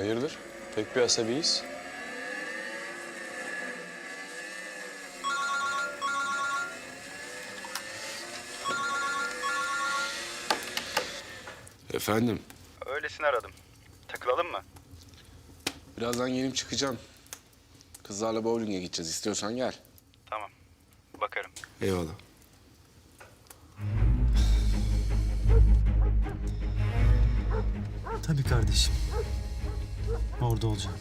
Hayırdır? Pek bir asabiyiz. Efendim, Öylesine aradım. Takılalım mı? birazdan gelip çıkacağım. Kızlarla bowling'e gideceğiz. İstiyorsan gel. Tamam. Bakarım. Eyvallah. Tabii kardeşim. Orada olacağım.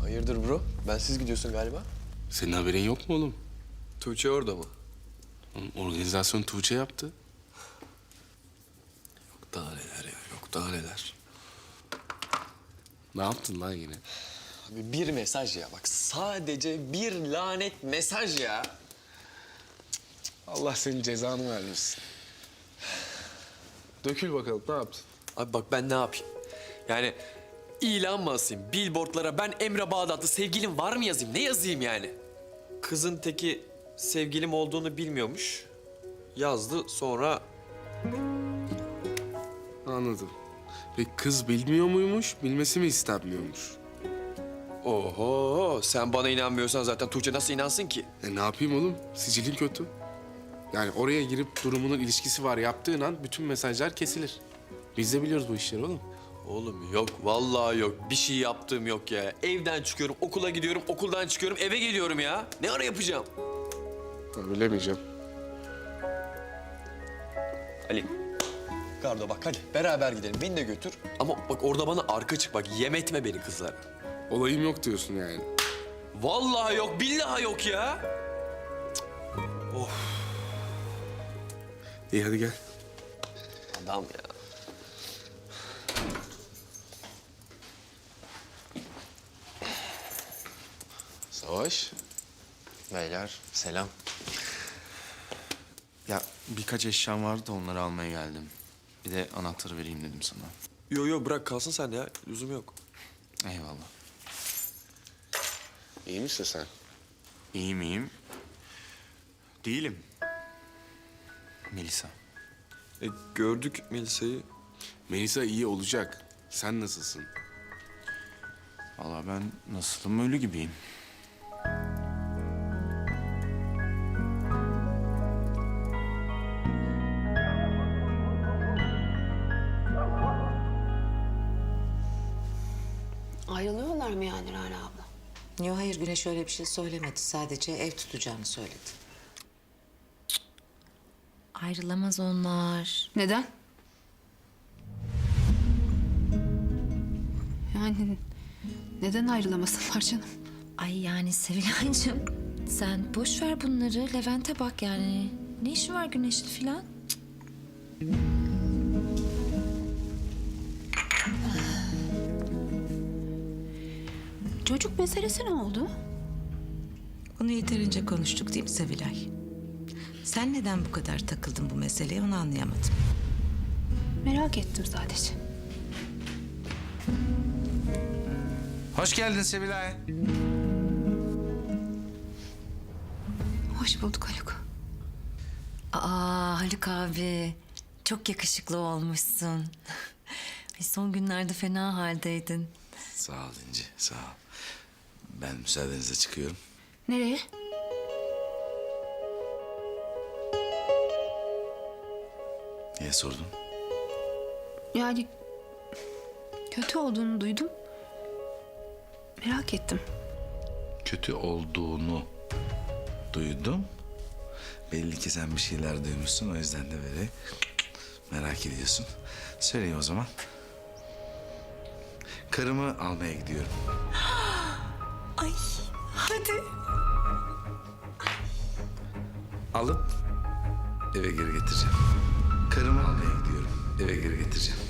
Hayırdır bro? Bensiz gidiyorsun galiba. Senin haberin yok mu oğlum? Tuğçe orada mı? Oğlum, Organizasyon Tuğçe yaptı. Yok daha neler ya, yok daha neler. Ne yaptın lan yine? Abi bir mesaj ya bak sadece bir lanet mesaj ya. Allah senin cezanı vermesin. Dökül bakalım, ne yaptın? Abi bak ben ne yapayım? Yani ilan mı asayım? Billboardlara ben Emre Bağdatlı sevgilim var mı yazayım? Ne yazayım yani? Kızın teki sevgilim olduğunu bilmiyormuş. Yazdı sonra Anladım. Ve kız bilmiyor muymuş, bilmesi mi istenmiyormuş? Oho sen bana inanmıyorsan zaten Tuğçe nasıl inansın ki? E ne yapayım oğlum? Sicilin kötü. Yani oraya girip durumunun ilişkisi var yaptığın an bütün mesajlar kesilir. Biz de biliyoruz bu işleri oğlum. Oğlum yok vallahi yok bir şey yaptığım yok ya. Evden çıkıyorum okula gidiyorum okuldan çıkıyorum eve geliyorum ya. Ne ara yapacağım? Tabii bilemeyeceğim. Ali. Gardo bak hadi beraber gidelim beni de götür. Ama bak orada bana arka çık bak yem etme beni kızlara. Olayım yok diyorsun yani. Vallahi yok billahi yok ya. İyi hadi gel. Adam ya. Savaş. Beyler selam. Ya birkaç eşyam vardı da onları almaya geldim. Bir de anahtarı vereyim dedim sana. Yo yo bırak kalsın sen ya lüzum yok. Eyvallah. İyi misin sen? İyi miyim? Değilim. Melisa. E, gördük Melisa'yı. Melisa iyi olacak. Sen nasılsın? Vallahi ben nasılım ölü gibiyim. Ayrılıyorlar mı yani Rana abla? Yok hayır Güneş öyle bir şey söylemedi. Sadece ev tutacağını söyledi. Ayrılamaz onlar. Neden? Yani neden ayrılamasınlar canım? Ay yani Sevilay'cığım sen boş ver bunları. Levent'e bak yani. Ne işin var güneşli filan? Çocuk meselesi ne oldu? Bunu yeterince konuştuk değil mi Sevilay? Sen neden bu kadar takıldın bu meseleye onu anlayamadım. Merak ettim sadece. Hoş geldin Sevilay. Hoş bulduk Haluk. Aa Haluk abi çok yakışıklı olmuşsun. Ay, Son günlerde fena haldeydin. Sağ ol İnci, sağ ol. Ben müsaadenizle çıkıyorum. Nereye? Niye sordun? Yani kötü olduğunu duydum. Merak ettim. Kötü olduğunu duydum. Belli ki sen bir şeyler duymuşsun, o yüzden de böyle merak ediyorsun. Söyleyeyim o zaman. Karımı almaya gidiyorum. Ay hadi. Alıp eve geri getireceğim. Karımı almaya gidiyorum. Eve geri getireceğim.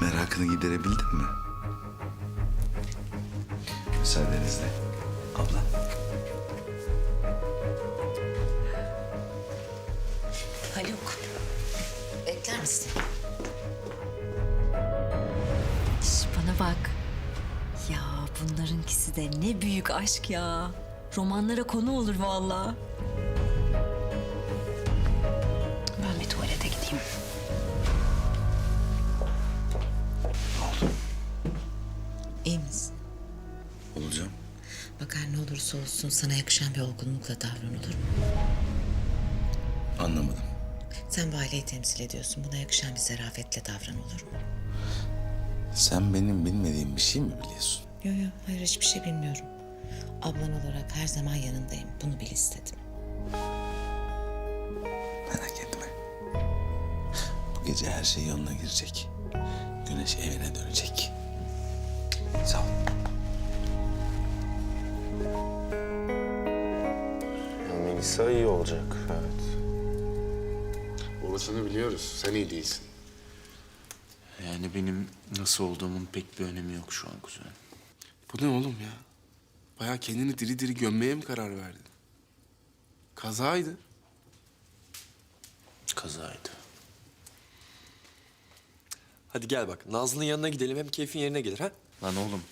Merakını giderebildin mi? Müsaadenizle. Abla. Haluk. Bekler misin? Şş, bana bak. Ya bunlarınkisi de ne büyük aşk ya. Romanlara konu olur vallahi. Ne oldu? İyi misin? Olacağım. Bak her ne olursa olsun sana yakışan bir olgunlukla davranılır mı? Anlamadım. Sen bu aileyi temsil ediyorsun. Buna yakışan bir zarafetle davran olur mu? Sen benim bilmediğim bir şey mi biliyorsun? Yok yok hayır hiçbir şey bilmiyorum. Ablan olarak her zaman yanındayım. Bunu bil istedim. Gece her şey yoluna girecek. Güneş evine dönecek. Sağ ol. Melisa iyi olacak. Evet. Orasını biliyoruz. Sen iyi değilsin. Yani benim nasıl olduğumun pek bir önemi yok şu an kuzen. Bu ne oğlum ya? Bayağı kendini diri diri gömmeye mi karar verdin? Kazaydı. Kazaydı. Hadi gel bak Nazlı'nın yanına gidelim hem keyfin yerine gelir ha? Lan oğlum,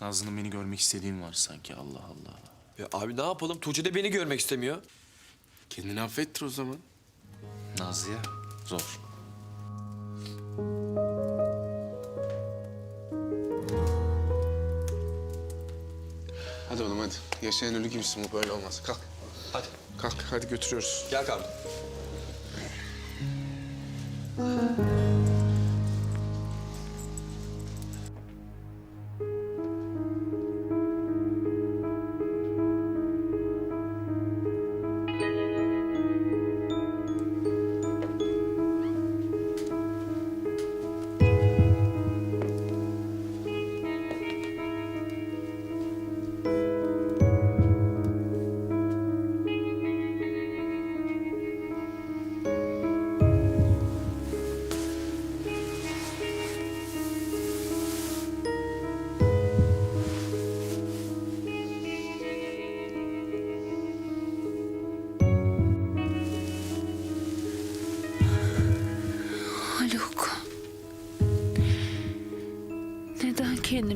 Nazlı'nın beni görmek istediğin var sanki Allah Allah. Ya abi ne yapalım? Tuğçe de beni görmek istemiyor. Kendini affettir o zaman. Nazlı'ya zor. Hadi oğlum hadi. Yaşayan ölü gibisin bu böyle olmaz. Kalk. Hadi Kalk hadi götürüyoruz. gel kardeşim.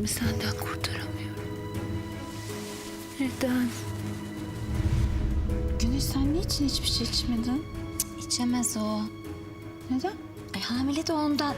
kendimi senden kurtaramıyorum? Neden? Güneş sen niçin hiçbir şey içmedin? İçemez o. Neden? Ay hamile de ondan.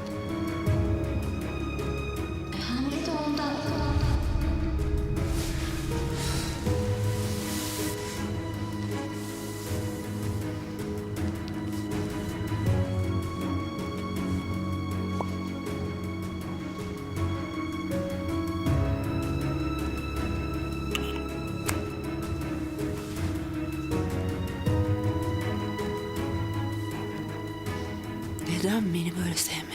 Neden beni böyle sevmedin?